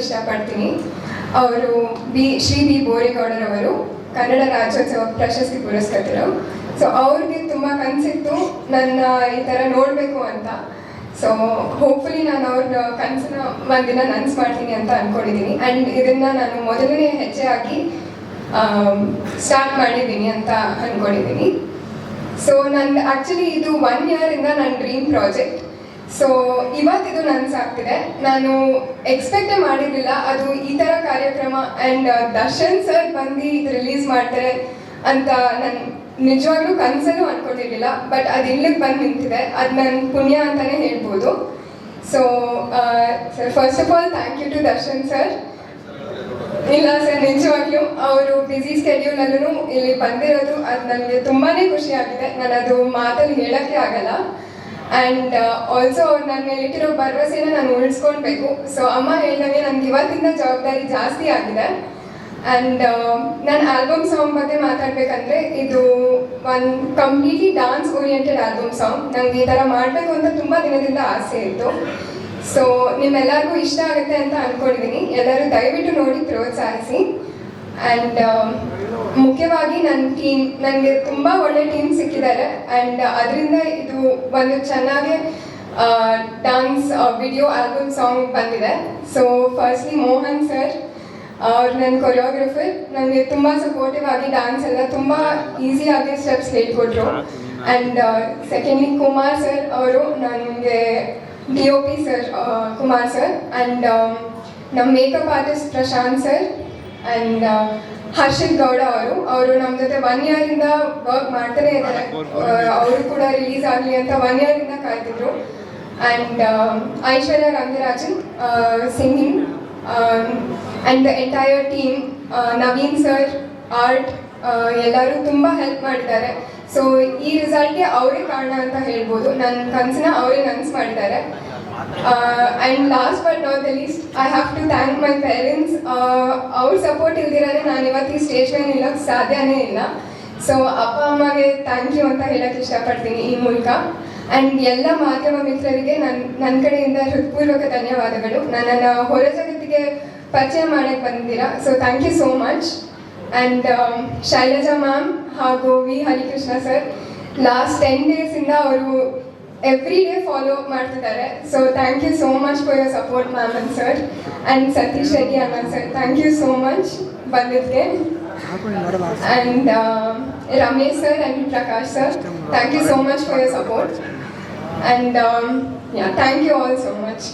ಇಷ್ಟಪಡ್ತೀನಿ. ಅವರು B, Shri B ಬೋರೇಗೌಡರವರು, ಕನ್ನಡ ರಾಜ್ಯೋತ್ಸವ ಪ್ರಶಸ್ತಿ ಪುರಸ್ಕೃತರು. ಸೊ ಅವ್ರಿಗೆ ತುಂಬ ಕನಸಿತ್ತು ನನ್ನ ಈ ಥರ ನೋಡಬೇಕು ಅಂತ. ಸೊ ಹೋಪ್ಫುಲಿ ನಾನು ಅವ್ರ ಕನಸನ್ನ ಒಂದಿನ ನನ್ಸ್ ಮಾಡ್ತೀನಿ ಅಂತ ಅಂದ್ಕೊಂಡಿದ್ದೀನಿ ಆ್ಯಂಡ್ ಇದನ್ನ ನಾನು ಮೊದಲನೇ ಹೆಜ್ಜೆ ಹಾಕಿ ಸ್ಟಾರ್ಟ್ ಮಾಡಿದ್ದೀನಿ ಅಂತ ಅಂದ್ಕೊಂಡಿದ್ದೀನಿ ಸೊ ನನ್ನ ಆ್ಯಕ್ಚುಲಿ ಇದು ಒನ್ ಇಯರಿಂದ ನನ್ನ ಡ್ರೀಮ್ ಪ್ರಾಜೆಕ್ಟ್ ಸೊ ಇವತ್ತಿದು ನನ್ಸಾಗ್ತಿದೆ. ನಾನು ಎಕ್ಸ್ಪೆಕ್ಟೇ ಮಾಡಿರಲಿಲ್ಲ. ಅದು ಈ ಥರ ಕಾರ್ಯಕ್ರಮ ಆ್ಯಂಡ್ ದರ್ಶನ್ ಸರ್ ಬಂದು ಇದು ರಿಲೀಸ್ ಮಾಡ್ತಾರೆ ಅಂತ ನಾನು ನಿಜವಾಗ್ಲೂ ಕನಸಲ್ಲೂ ಅಂದ್ಕೊಂಡಿರಲಿಲ್ಲ ಬಟ್ ಅದು ಇಲ್ಲಿಗೆ ಬಂದು ನಿಂತಿದೆ. ಅದು ನನ್ನ ಪುಣ್ಯ ಅಂತಲೇ ಹೇಳ್ಬೋದು. So sir first of all thank you to Darshan sir ಇಲ್ಲ ಸರ್ ನಿಜವಾಗ್ಲೂ ಅವರು ಬ್ಯುಸಿ ಸ್ಕೆಡ್ಯೂಲಲ್ಲೂ ಇಲ್ಲಿ ಬಂದಿರೋದು ಅದು ನನಗೆ ತುಂಬಾ ಖುಷಿ ಆಗಿದೆ ನಾನು ಅದು ಮಾತಲ್ಲಿ ಹೇಳೋಕ್ಕೆ ಆಗಲ್ಲ. ಆ್ಯಂಡ್ ಆಲ್ಸೋ ನನ್ನ ಮೇಲೆ ಇಟ್ಟಿರೋ ಭರವಸೆನ ನಾನು ಉಳಿಸ್ಕೊಳ್ಬೇಕು. ಸೊ ಅಮ್ಮ ಹೇಳ್ದಂಗೆ ನನಗೆ ಇವತ್ತಿಂದ ಜವಾಬ್ದಾರಿ ಜಾಸ್ತಿ ಆಗಿದೆ. ಆ್ಯಂಡ್ ನನ್ನ ಆಲ್ಬಮ್ ಸಾಂಗ್ ಬಗ್ಗೆ ಮಾತಾಡಬೇಕಂದ್ರೆ ಇದು one completely dance oriented album song ನನಗೆ ಈ ಥರ ಮಾಡಬೇಕು ಅಂತ ತುಂಬ ದಿನದಿಂದ ಆಸೆ ಇತ್ತು. ಸೊ ನಿಮ್ಮೆಲ್ಲರಿಗೂ ಇಷ್ಟ ಆಗುತ್ತೆ ಅಂತ ಅಂದ್ಕೊಂಡಿದ್ದೀನಿ ಎಲ್ಲರೂ ದಯವಿಟ್ಟು ನೋಡಿ ಪ್ರೋತ್ಸಾಹಿಸಿ. ಆ್ಯಂಡ್ ಮುಖ್ಯವಾಗಿ ನನ್ನ ಟೀಮ್ ನನಗೆ ತುಂಬ ಒಳ್ಳೆ ಟೀಮ್ ಸಿಕ್ಕಿದ್ದಾರೆ. ಆ್ಯಂಡ್ ಅದರಿಂದ ಇದು ಒಂದು ಚೆನ್ನಾಗಿ ಡಾನ್ಸ್ ವಿಡಿಯೋ ಆಲ್ಬಮ್ ಸಾಂಗ್ ಬಂದಿದೆ. ಸೊ ಫಸ್ಟ್ಲಿ ಮೋಹನ್ ಸರ್ ಅವ್ರು ನನ್ನ ಕೊರಿಯೋಗ್ರಫರ್ ನನಗೆ ತುಂಬ ಸಪೋರ್ಟಿವ್ ಆಗಿ ಡಾನ್ಸ್ ಎಲ್ಲ ತುಂಬ ಆಗಿ ಸ್ಟೆಪ್ಸ್ ಹೇಳ್ಕೊಟ್ರು. ಆ್ಯಂಡ್ ಸೆಕೆಂಡ್ಲಿ ಕುಮಾರ್ ಸರ್ ಅವರು ನನಗೆ D O P sir Kumar sir and ನಮ್ಮ makeup artist Prashanth sir and Harshith Gowda ಅವರು ಅವರು ನಮ್ಮ ಜೊತೆ ಒನ್ ಇಯರಿಂದ ವರ್ಕ್ ಮಾಡ್ತಾನೆ ಇದ್ದಾರೆ. ಅವರು ಕೂಡ ರಿಲೀಸ್ ಆಗಲಿ ಅಂತ ಒನ್ ಇಯರಿಂದ ಕಾಯ್ತಿದ್ರು. And Aishwarya Rangarajan singing and the entire team Naveen sir art ಎಲ್ಲರೂ ತುಂಬ ಹೆಲ್ಪ್ ಮಾಡಿದ್ದಾರೆ. ಸೊ ಈ ರಿಸಲ್ಟ್ಗೆ ಅವರೇ ಕಾರಣ ಅಂತ ಹೇಳ್ಬೋದು. ನನ್ನ ಕನಸನ್ನ ಅವರೇ ನನ್ಸ್ ಮಾಡಿದ್ದಾರೆ. And last but not the least I have to thank my parents ಅವ್ರ ಸಪೋರ್ಟ್ ಇಲ್ದಿರೇ ನಾನು ಇವತ್ತು ಈ ಸ್ಟೇಜ್ ಮೇಲೆ ನಿಲ್ಲೋಕ್ಕೆ ಸಾಧ್ಯನೇ ಇಲ್ಲ. ಸೊ ಅಪ್ಪ, ಅಮ್ಮಗೆ ಥ್ಯಾಂಕ್ ಯು ಅಂತ ಹೇಳಕ್ಕೆ ಇಷ್ಟಪಡ್ತೀನಿ ಈ ಮೂಲಕ. ಆ್ಯಂಡ್ ಎಲ್ಲ ಮಾಧ್ಯಮ ಮಿತ್ರರಿಗೆ ನನ್ನ ನನ್ನ ಕಡೆಯಿಂದ ಹೃತ್ಪೂರ್ವಕ ಧನ್ಯವಾದಗಳು. ನನ್ನನ್ನು ಹೊರ ಜಗತ್ತಿಗೆ ಪರಿಚಯ ಮಾಡಕ್ಕೆ ಬಂದಿದ್ದೀರಾ. So thank you so much and Shailaja ma'am ಹಾಗೂ V. Harikrishna sir last ten ಡೇಸಿಂದ ಅವರು ಎವ್ರಿ ಡೇ ಫಾಲೋ ಮಾಡ್ತಿದ್ದಾರೆ. So thank you so much for your support ma'am and sir and Satish Reddy ಅಣ್ಣ sir thank you so much ಬಂದಿದ್ದಕ್ಕೆ and Ramesh sir and Prakash sir thank you so much for your support and yeah thank you all so much